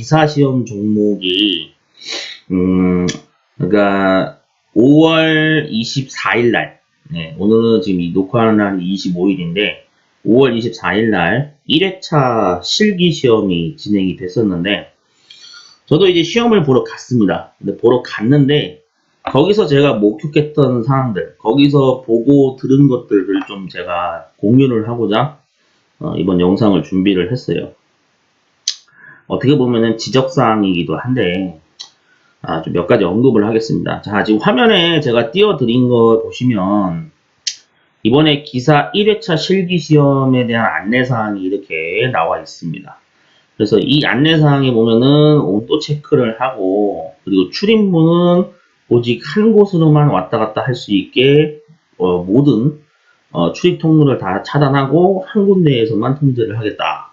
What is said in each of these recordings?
기사 시험 종목이 음 그러니까 5월 24일 날 네, 오늘은 지금 이 녹화하는 날이 25일인데 5월 24일 날 1회차 실기 시험이 진행이 됐었는데 저도 이제 시험을 보러 갔습니다. 근데 보러 갔는데 거기서 제가 목격했던 상황들, 거기서 보고 들은 것들을 좀 제가 공유를 하고자 어, 이번 영상을 준비를 했어요. 어떻게 보면은 지적사항이기도 한데, 아, 좀 몇 가지 언급을 하겠습니다. 자, 지금 화면에 제가 띄워드린 거 보시면, 이번에 기사 1회차 실기 시험에 대한 안내사항이 이렇게 나와 있습니다. 그래서 이 안내사항에 보면은 온도 체크를 하고, 그리고 출입문은 오직 한 곳으로만 왔다 갔다 할 수 있게, 어, 모든 어, 출입 통로를 다 차단하고 한 군데에서만 통제를 하겠다.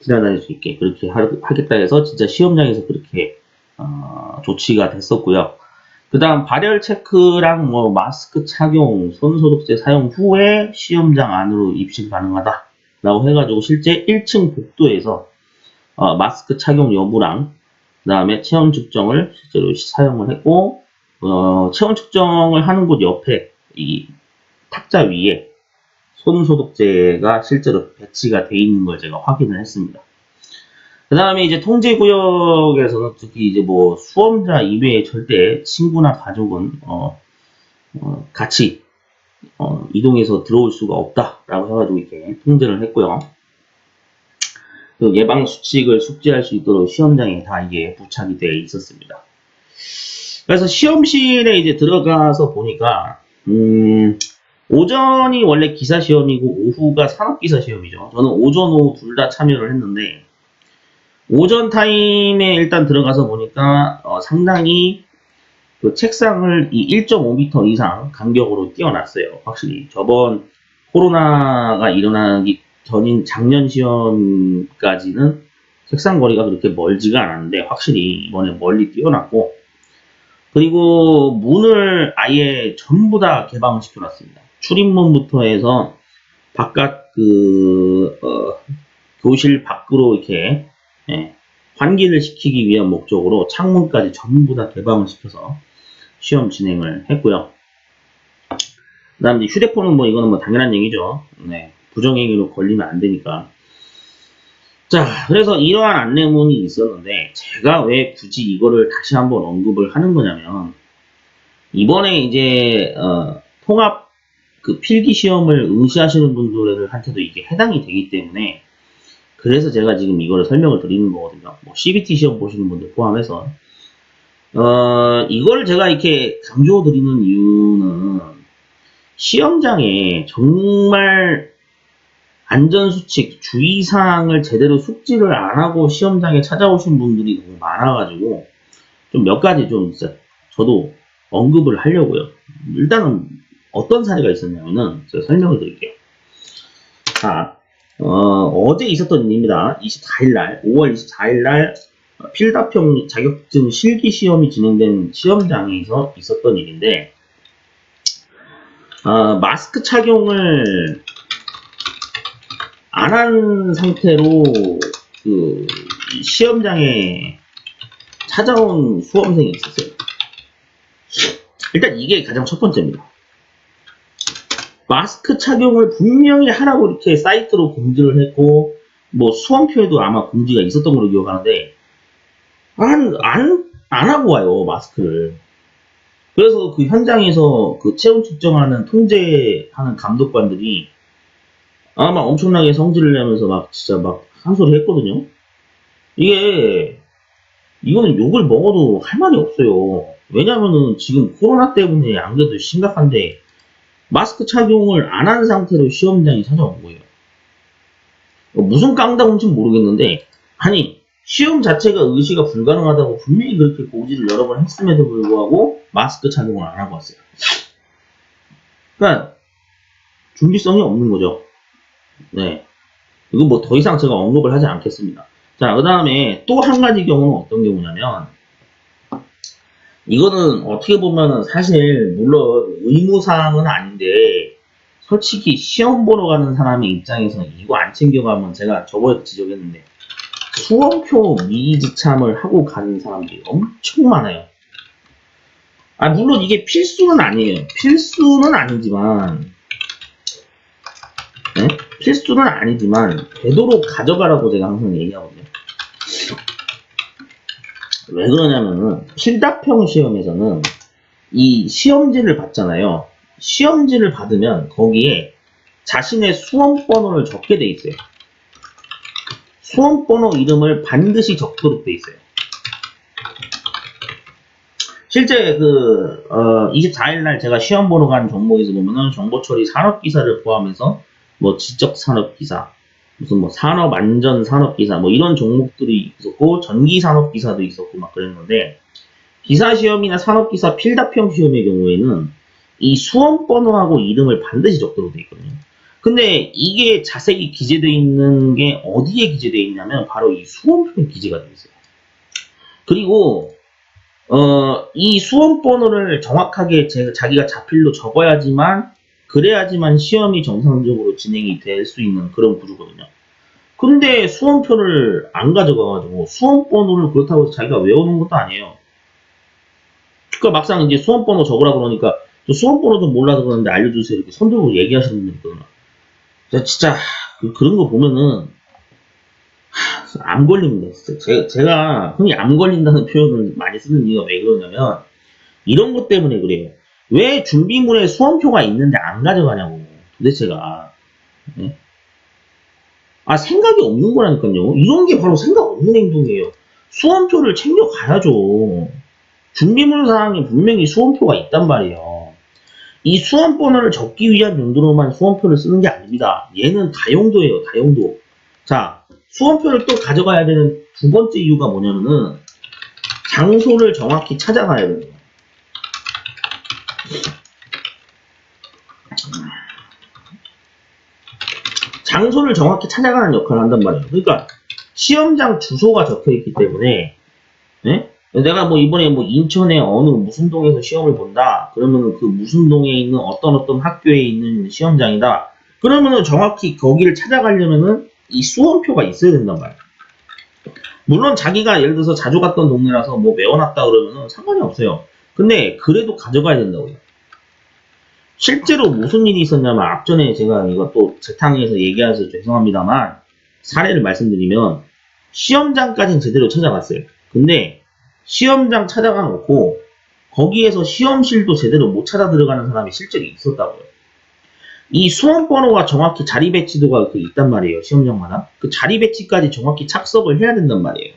지나다닐 수 있게 그렇게 하, 겠다 해서 진짜 시험장에서 그렇게 어, 조치가 됐었고요. 그 다음 발열 체크랑 뭐 마스크 착용, 손소독제 사용 후에 시험장 안으로 입실 가능하다. 라고 해가지고 실제 1층 복도에서 어, 마스크 착용 여부랑 그 다음에 체온 측정을 실제로 사용을 했고 어, 체온 측정을 하는 곳 옆에 이 탁자 위에 손소독제가 실제로 배치가 돼 있는 걸 제가 확인을 했습니다. 그 다음에 이제 통제구역에서는 특히 이제 뭐 수험자 이외에 절대 친구나 가족은 어, 어, 같이 어, 이동해서 들어올 수가 없다라고 해가지고 이렇게 통제를 했고요. 그 예방 수칙을 숙지할 수 있도록 시험장에 다 이게 부착이 되어 있었습니다. 그래서 시험실에 이제 들어가서 보니까 음, 오전이 원래 기사 시험이고 오후가 산업 기사 시험이죠. 저는 오전 오후 둘 다 참여를 했는데 오전 타임에 일단 들어가서 보니까 어, 상당히 그 책상을 이 1.5m 이상 간격으로 띄워놨어요. 확실히 저번 코로나가 일어나기 전인 작년 시험까지는 책상 거리가 그렇게 멀지가 않았는데 확실히 이번에 멀리 띄워놨고 그리고 문을 아예 전부 다 개방시켜 놨습니다. 출입문부터 해서 바깥 그 어, 교실 밖으로 이렇게 예, 환기를 시키기 위한 목적으로 창문까지 전부 다 개방을 시켜서 시험 진행을 했고요. 그 다음 에 휴대폰은 뭐 이거는 뭐 당연한 얘기죠. 네, 부정행위로 걸리면 안 되니까. 자, 그래서 이러한 안내문이 있었는데 제가 왜 굳이 이거를 다시 한번 언급을 하는 거냐면 이번에 이제 어, 통합 그 필기 시험을 응시하시는 분들한테도 이게 해당이 되기 때문에 그래서 제가 지금 이거를 설명을 드리는 거거든요. 뭐 CBT 시험 보시는 분들 포함해서 어, 이걸 제가 이렇게 강조 드리는 이유는 시험장에 정말 안전수칙, 주의사항을 제대로 숙지를 안 하고 시험장에 찾아오신 분들이 너무 많아가지고 좀 몇 가지 좀 진짜 저도 언급을 하려고요. 일단은 어떤 사례가 있었냐면은 제가 설명을 드릴게요. 자, 어, 제 있었던 일입니다. 24일날, 5월 24일날 필답형 자격증 실기 시험이 진행된 시험장에서 있었던 일인데, 어, 마스크 착용을 안 한 상태로 그 시험장에 찾아온 수험생이 있었어요. 일단 이게 가장 첫 번째입니다. 마스크 착용을 분명히 하라고 이렇게 사이트로 공지를 했고, 뭐 수험표에도 아마 공지가 있었던 걸로 기억하는데, 안, 안, 안 하고 와요, 마스크를. 그래서 그 현장에서 그 체온 측정하는 통제하는 감독관들이 아마 엄청나게 성질을 내면서 막 진짜 막 한 소리 했거든요. 이게, 이거는 욕을 먹어도 할 말이 없어요. 왜냐면은 지금 코로나 때문에 안 그래도 심각한데, 마스크 착용을 안 한 상태로 시험장에 찾아온 거예요. 어, 무슨 깡다운지 모르겠는데, 아니, 시험 자체가 의시가 불가능하다고 분명히 그렇게 고지를 여러 번 했음에도 불구하고 마스크 착용을 안 하고 왔어요. 그러니까 준비성이 없는 거죠. 네. 이거 뭐 더 이상 제가 언급을 하지 않겠습니다. 자, 그 다음에 또 한 가지 경우는 어떤 경우냐면, 이거는 어떻게 보면은 사실 물론 의무사항은 아닌데 솔직히 시험 보러 가는 사람의 입장에서는 이거 안 챙겨가면 제가 저번에 지적했는데 수험표 미리 지참을 하고 가는 사람들이 엄청 많아요. 아, 물론 이게 필수는 아니에요. 필수는 아니지만, 네? 필수는 아니지만, 되도록 가져가라고 제가 항상 얘기하거든요. 왜 그러냐면은, 필답형 시험에서는 이 시험지를 받잖아요. 시험지를 받으면 거기에 자신의 수험 번호를 적게 돼 있어요. 수험 번호 이름을 반드시 적도록 돼 있어요. 실제 그, 어, 24일 날 제가 시험 보러 간 종목에서 보면은 정보처리 산업기사를 포함해서 뭐 지적산업기사, 무슨 뭐 산업 안전 산업 기사 뭐 이런 종목들이 있었고 전기 산업 기사도 있었고 막 그랬는데 기사 시험이나 산업 기사 필답형 시험의 경우에는 이 수험 번호하고 이름을 반드시 적도록 돼 있거든요. 근데 이게 자세히 기재되어 있는 게 어디에 기재되어 있냐면 바로 이 수험표에 기재가 되어 있어요. 그리고 어, 이 수험 번호를 정확하게 제, 자기가 자필로 적어야지만 그래야지만 시험이 정상적으로 진행이 될 수 있는 그런 구조거든요. 근데 수험표를 안 가져가가지고 수험 번호를 그렇다고 해서 자기가 외우는 것도 아니에요. 그러니까 막상 이제 수험 번호 적으라 그러니까 저 수험 번호 좀 몰라서 그러는데 알려주세요 이렇게 손 들고 얘기하시는 분들 있거든요. 저 진짜 그, 런거 보면은 하, 암 걸립니다. 진짜 제, 제가 흔히 암 걸린다는 표현을 많이 쓰는 이유가 왜 그러냐면 이런 것 때문에 그래요. 왜 준비물에 수험표가 있는데 안 가져가냐고 도대체가 네? 아 생각이 없는 거라니까요. 이런 게 바로 생각 없는 행동이에요. 수험표를 챙겨가야죠. 준비물 사항에 분명히 수험표가 있단 말이에요. 이 수험 번호를 적기 위한 용도로만 수험표를 쓰는 게 아닙니다. 얘는 다용도예요, 다용도. 자, 수험표를 또 가져가야 되는 두 번째 이유가 뭐냐면은 장소를 정확히 찾아가야 돼요. 장소를 정확히 찾아가는 역할을 한단 말이에요. 그러니까 시험장 주소가 적혀 있기 때문에 네? 내가 뭐 이번에 뭐 인천의 어느 무슨 동에서 시험을 본다. 그러면은 그 무슨 동에 있는 어떤 어떤 학교에 있는 시험장이다. 그러면은 정확히 거기를 찾아가려면은 이 수험표가 있어야 된단 말이야. 물론 자기가 예를 들어서 자주 갔던 동네라서 뭐 외워놨다 그러면은 상관이 없어요. 근데 그래도 가져가야 된다고요. 실제로 무슨 일이 있었냐면 앞전에 제가 또 재탕에서 얘기해서 죄송합니다만 사례를 말씀드리면 시험장까지는 제대로 찾아갔어요. 근데 시험장 찾아가 놓고 거기에서 시험실도 제대로 못 찾아 들어가는 사람이 실제로 있었다고요. 이 수험 번호가 정확히 자리 배치도가 그 있단 말이에요. 시험장마다. 그 자리 배치까지 정확히 착석을 해야 된단 말이에요.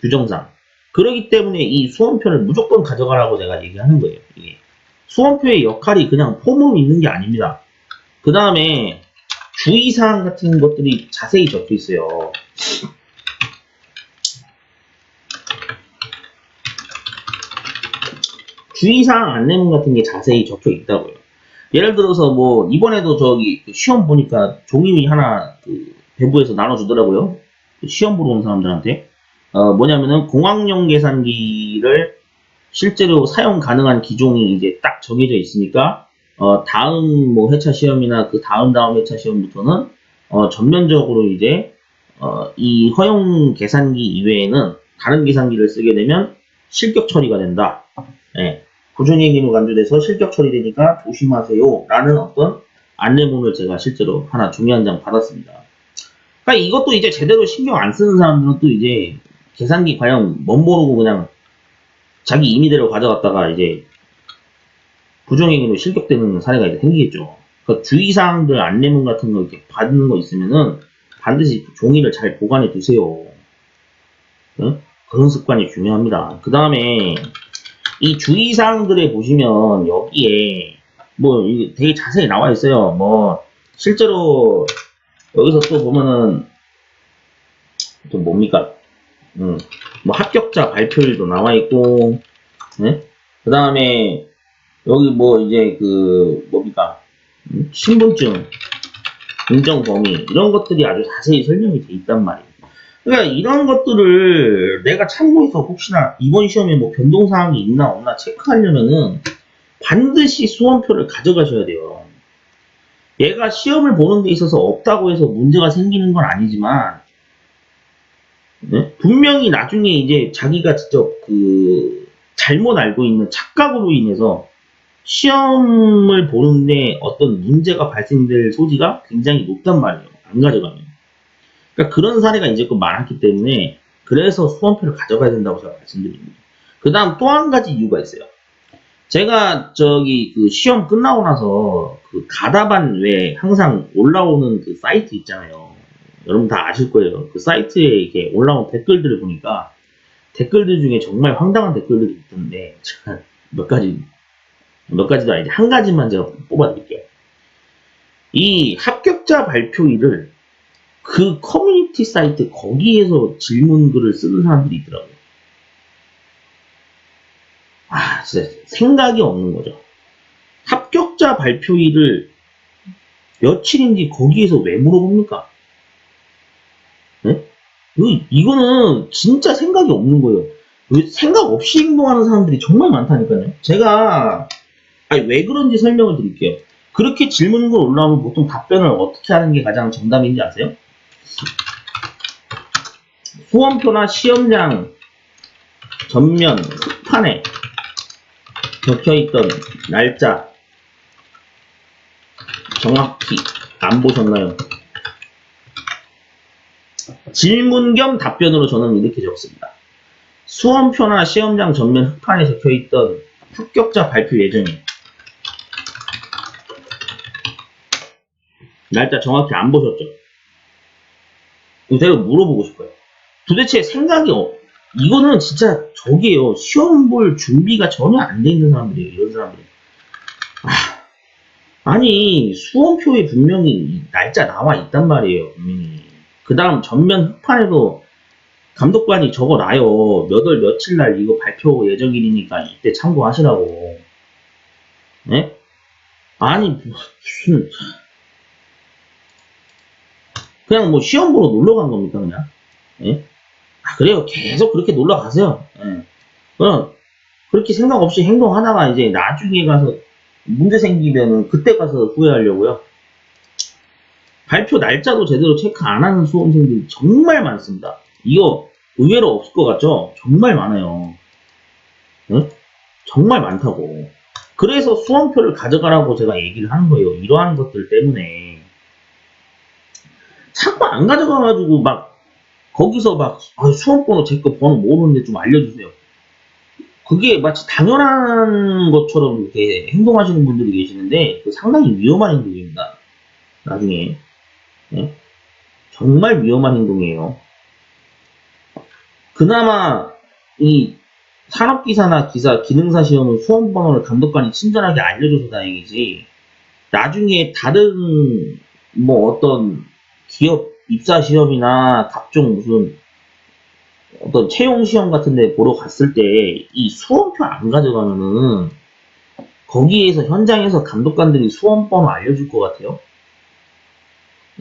규정상. 그러기 때문에 이 수험표를 무조건 가져가라고 제가 얘기하는 거예요. 이게. 수험표의 역할이 그냥 폼을 있는 게 아닙니다. 그 다음에 주의사항 같은 것들이 자세히 적혀 있어요. 주의사항 안내문 같은 게 자세히 적혀 있다고요. 예를 들어서 뭐 이번에도 저기 그 시험 보니까 종이 하나 그 배부에서 나눠주더라고요. 그 시험 보러 온 사람들한테 어 뭐냐면은 공학용 계산기를 실제로 사용 가능한 기종이 이제 딱 정해져 있으니까 어 다음 뭐 회차 시험이나 그 다음 다음 회차 시험부터는 어 전면적으로 이제 어 이 허용 계산기 이외에는 다른 계산기를 쓰게 되면 실격 처리가 된다. 예. 기능 간주돼서 실격 처리되니까 조심하세요. 라는 어떤 안내문을 제가 실제로 하나 중요한 장 받았습니다. 그러니까 이것도 이제 제대로 신경 안 쓰는 사람들은 또 이제 계산기 과연 뭔 모르고 그냥 자기 임의대로 가져갔다가 이제 부정행위로 실격되는 사례가 이제 생기겠죠. 그러니까 주의사항들 안내문 같은 거 이렇게 받는 거 있으면은 반드시 종이를 잘 보관해 두세요. 응? 그런 습관이 중요합니다. 그 다음에 이 주의사항들에 보시면 여기에 뭐 되게 자세히 나와 있어요. 뭐 실제로 여기서 또 보면은 또 뭡니까? 음, 뭐 합격자 발표일도 나와 있고, 네? 그 다음에 여기 뭐 이제 그 뭡니까? 음, 신분증, 인정 범위 이런 것들이 아주 자세히 설명이 돼 있단 말이에요. 그러니까 이런 것들을 내가 참고해서 혹시나 이번 시험에 뭐 변동 사항이 있나 없나 체크하려면은 반드시 수험표를 가져가셔야 돼요. 얘가 시험을 보는 데 있어서 없다고 해서 문제가 생기는 건 아니지만 네? 분명히 나중에 이제 자기가 직접 그 잘못 알고 있는 착각으로 인해서 시험을 보는데 어떤 문제가 발생될 소지가 굉장히 높단 말이에요. 안 가져가면. 그러니까 그런 사례가 이제껏 많았기 때문에 그래서 수험표를 가져가야 된다고 제가 말씀드립니다. 그 다음 또 한 가지 이유가 있어요. 제가 저기 그 시험 끝나고 나서 그 가다반 외에 항상 올라오는 그 사이트 있잖아요. 여러분 다 아실 거예요. 그 사이트에 이렇게 올라온 댓글들을 보니까 댓글들 중에 정말 황당한 댓글들이 있던데 제가 몇 가지 몇 가지도 아니지 한 가지만 제가 뽑아드릴게요. 이 합격자 발표일을 그 커뮤니티 사이트 거기에서 질문글을 쓰는 사람들이 있더라고요. 아, 진짜 생각이 없는 거죠. 합격자 발표일을 며칠인지 거기에서 왜 물어봅니까? 네? 이거, 이거는 진짜 생각이 없는 거예요. 왜 생각 없이 행동하는 사람들이 정말 많다니까요. 제가 아니, 왜 그런지 설명을 드릴게요. 그렇게 질문글 올라오면 보통 답변을 어떻게 하는 게 가장 정답인지 아세요? 수험표나 시험장 전면 흑판에 적혀있던 날짜 정확히 안 보셨나요? 질문 겸 답변으로 저는 이렇게 적습니다. 수험표나 시험장 전면 흑판에 적혀있던 합격자 발표 예정일 날짜 정확히 안 보셨죠? 제가 물어보고 싶어요. 도대체 생각이 없, 이거는 진짜 저기에요. 시험 볼 준비가 전혀 안 돼 있는 사람들이에요. 이런 사람들이. 아, 니 수험표에 분명히 날짜 나와 있단 말이에요. 분명히. 그 다음 전면 흑판에도 감독관이 적어 놔요. 몇 월 며칠 날 이거 발표 예정일이니까 이때 참고하시라고. 네? 아니, 무슨. 그냥 뭐 시험 보러 놀러 간 겁니까, 그냥? 예? 아, 그래요. 계속 그렇게 놀러 가세요. 예. 그럼, 그렇게 생각 없이 행동하다가 이제 나중에 가서 문제 생기면은 그때 가서 후회하려고요. 발표 날짜도 제대로 체크 안 하는 수험생들이 정말 많습니다. 이거 의외로 없을 것 같죠? 정말 많아요. 응? 정말 많다고. 그래서 수험표를 가져가라고 제가 얘기를 하는 거예요. 이러한 것들 때문에. 자꾸 안 가져가가지고 막 거기서 막 아, 수험번호 제 거 번호 모르는데 좀 알려주세요. 그게 마치 당연한 것처럼 이렇게 행동하시는 분들이 계시는데 그 상당히 위험한 행동입니다. 나중에 예? 정말 위험한 행동이에요. 그나마 이 산업기사나 기사, 기능사 시험은 수험번호를 감독관이 친절하게 알려줘서 다행이지. 나중에 다른 뭐 어떤 기업 입사 시험이나 각종 무슨 어떤 채용 시험 같은 데 보러 갔을 때 이 수험표 안 가져가면은 거기에서 현장에서 감독관들이 수험번호 알려줄 것 같아요.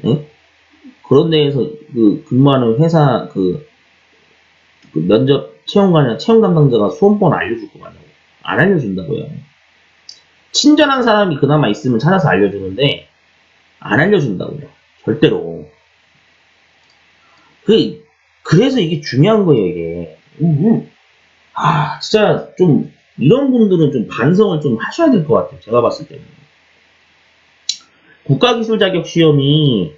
예? 그런 데에서 그 근무하는 회사 그, 그 면접 채용관이나 채용 담당자가 수험번호 알려줄 거 같냐고. 안 알려준다고요. 친절한 사람이 그나마 있으면 찾아서 알려주는데 안 알려준다고요. 절대로. 그, 그래서 이게 중요한 거예요, 이게. 음, 음. 아, 진짜 좀, 이런 분들은 좀 반성을 좀 하셔야 될 것 같아요. 제가 봤을 때는. 국가기술 자격 시험이,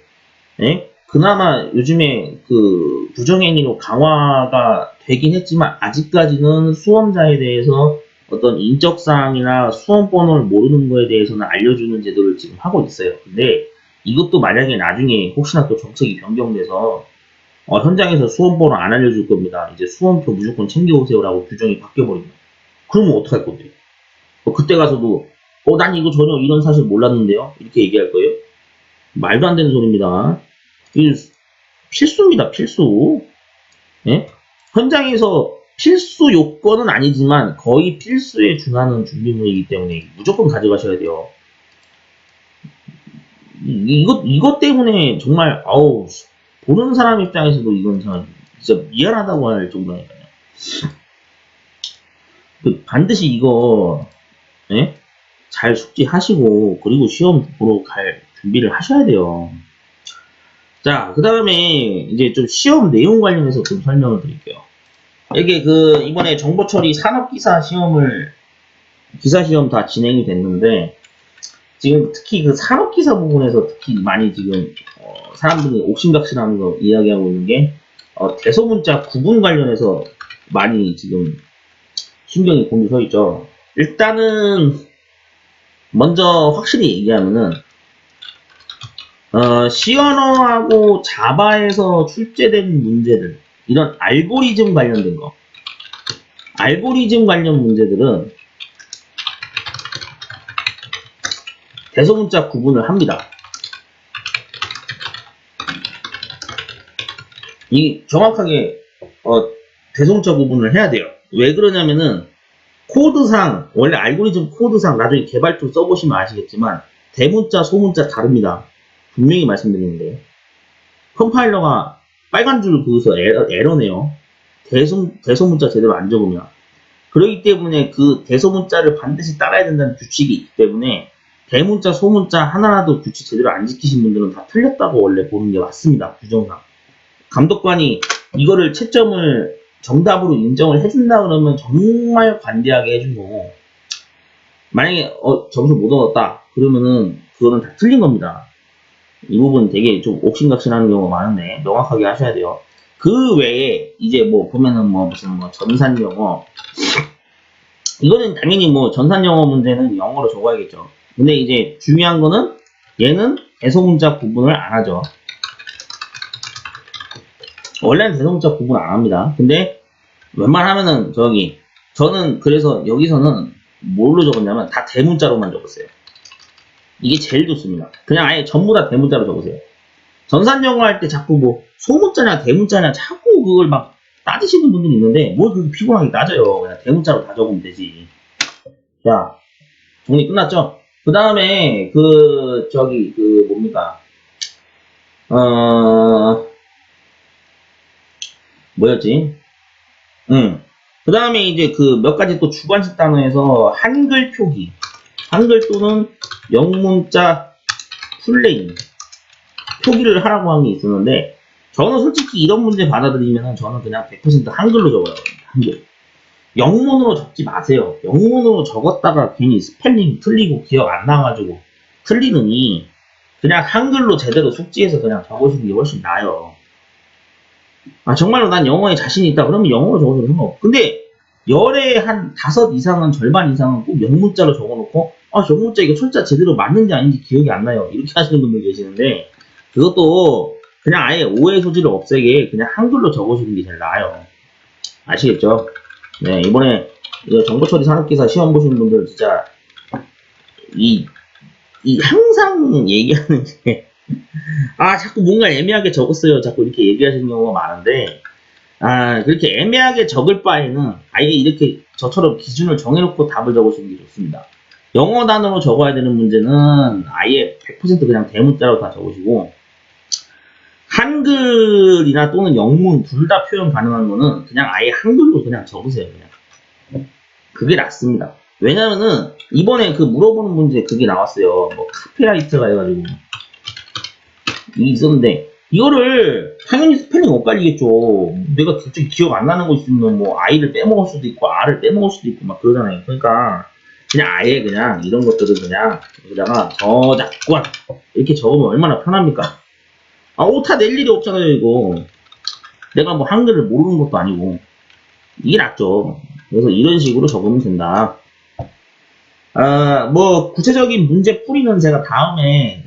예? 그나마 요즘에 그 부정행위로 강화가 되긴 했지만, 아직까지는 수험자에 대해서 어떤 인적사항이나 수험번호를 모르는 거에 대해서는 알려주는 제도를 지금 하고 있어요. 근데 이것도 만약에 나중에 혹시나 또 정책이 변경돼서 어, 현장에서 수험번호 안 알려줄 겁니다. 이제 수험표 무조건 챙겨오세요라고 규정이 바뀌어버린다. 그러면 어떡할 건데? 어, 그때 가서도 어, 난 이거 전혀 이런 사실 몰랐는데요? 이렇게 얘기할 거예요? 말도 안 되는 소리입니다. 이 필수입니다, 필수. 예? 현장에서 필수 요건은 아니지만 거의 필수에 준하는 준비물이기 때문에 무조건 가져가셔야 돼요. 이- 이것, 이것 때문에 정말, 아우, 보는 사람 입장에서도 이건 참 진짜 미안하다고 할 정도니까요. 그 반드시 이거 예? 잘 숙지하시고 그리고 시험 보러 갈 준비를 하셔야 돼요. 자, 그 다음에 이제 좀 시험 내용 관련해서 좀 설명을 드릴게요. 이게 그 이번에 정보 처리 산업기사 시험을 기사 시험 다 진행이 됐는데 지금 특히 그 산업기사 부분에서 특히 많이 지금 어, 사람들이 옥신각신하는 거 이야기하고 있는 게 어, 대소문자 구분 관련해서 많이 지금 신경이 곤두서 있죠. 일단은 먼저 확실히 얘기하면은 어, 시언어하고 자바에서 출제된 문제들 이런 알고리즘 관련된 거 알고리즘 관련 문제들은 대소문자 구분을 합니다. 이 정확하게 어, 대소문자 구분을 해야 돼요. 왜 그러냐면은 코드상 원래 알고리즘 코드상 나중에 개발툴 써보시면 아시겠지만 대문자 소문자 다릅니다. 분명히 말씀드리는데 컴파일러가 빨간 줄 그어서 에러, 에러네요. 대소, 대소문자 제대로 안 적으면 그렇기 때문에 그 대소문자를 반드시 따라야 된다는 규칙이 있기 때문에 대문자, 소문자 하나라도 규칙 제대로 안 지키신 분들은 다 틀렸다고 원래 보는 게 맞습니다. 규정상. 감독관이 이거를 채점을 정답으로 인정을 해준다 그러면 정말 관대하게 해준 거고 만약에 어, 점수 못 얻었다 그러면은 그거는 다 틀린 겁니다. 이 부분 되게 좀 옥신각신하는 경우가 많은데 명확하게 하셔야 돼요. 그 외에 이제 뭐 보면은 뭐 무슨 뭐 전산 영어 이거는 당연히 뭐 전산 영어 문제는 영어로 적어야겠죠. 근데 이제 중요한 거는 얘는 대소문자 구분을 안 하죠. 원래는 대소문자 구분 안 합니다. 근데 웬만하면은 저기 저는 그래서 여기서는 뭘로 적었냐면 다 대문자로만 적었어요. 이게 제일 좋습니다. 그냥 아예 전부 다 대문자로 적으세요. 전산 영어 할 때 자꾸 뭐 소문자냐 대문자냐 자꾸 그걸 막 따지시는 분들이 있는데 뭘 그렇게 피곤하게 따져요. 그냥 대문자로 다 적으면 되지. 자, 정리 끝났죠? 그 다음에 그 저기 그 뭡니까? 어 뭐였지? 응. 그 다음에 이제 그 몇 가지 또 주관식 단어에서 한글 표기, 한글 또는 영문자 플레인 표기를 하라고 한게 있었는데 저는 솔직히 이런 문제 받아들이면 저는 그냥 100% 한글로 적어요. 한글. 영문으로 적지 마세요. 영문으로 적었다가 괜히 스펠링 틀리고 기억 안 나가지고 틀리느니 그냥 한글로 제대로 숙지해서 그냥 적으시는 게 훨씬 나아요. 아 정말로 난 영어에 자신이 있다 그러면 영어로 적어도 상관없어. 근데 열에 한 다섯 이상은 절반 이상은 꼭 영문자로 적어놓고 아 영문자 이거 철자 제대로 맞는지 아닌지 기억이 안 나요. 이렇게 하시는 분들 계시는데 그것도 그냥 아예 오해 소지를 없애게 그냥 한글로 적어주는 게 제일 나아요. 아시겠죠? 네, 이번에 정보처리 산업기사 시험 보시는 분들 진짜 이, 이 항상 얘기하는 게, 아, 자꾸 뭔가 애매하게 적었어요. 자꾸 이렇게 얘기하시는 경우가 많은데, 아, 그렇게 애매하게 적을 바에는 아예 이렇게 저처럼 기준을 정해놓고 답을 적으시는 게 좋습니다. 영어 단어로 적어야 되는 문제는 아예 100% 그냥 대문자로 다 적으시고, 한글이나 또는 영문 둘 다 표현 가능한 거는 그냥 아예 한글로 그냥 적으세요. 그냥. 그게 낫습니다. 왜냐면은 이번에 그 물어보는 문제 그게 나왔어요. 뭐 카피라이트가 해가지고 있었는데 이거를 당연히 스펠링 엇갈리겠죠. 내가 솔직히 기억 안 나는 거 있으면 뭐 아이를 빼먹을 수도 있고 아를 빼먹을 수도 있고 막 그러잖아요. 그러니까 그냥 아예 그냥 이런 것들은 그냥 여기다가 저작권 이렇게 적으면 얼마나 편합니까? 아, 오타 낼 일이 없잖아요, 이거. 내가 뭐 한글을 모르는 것도 아니고. 이게 낫죠. 그래서 이런 식으로 적으면 된다. 아, 뭐, 구체적인 문제 풀이는 제가 다음에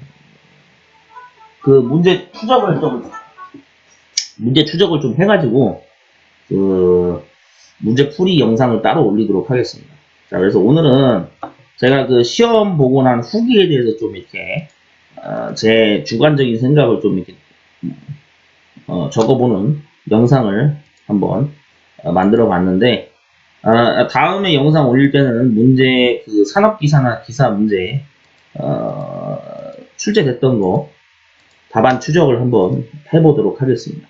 그 문제 추적을 좀, 문제 추적을 좀 해가지고, 그, 문제 풀이 영상을 따로 올리도록 하겠습니다. 자, 그래서 오늘은 제가 그 시험 보고 난 후기에 대해서 좀 이렇게 어, 제 주관적인 생각을 좀 이렇게 어, 적어보는 영상을 한번 어, 만들어 봤는데 아, 다음에 영상 올릴 때는 문제 그 산업 기사나 기사 문제 어, 출제됐던 거 답안 추적을 한번 해보도록 하겠습니다.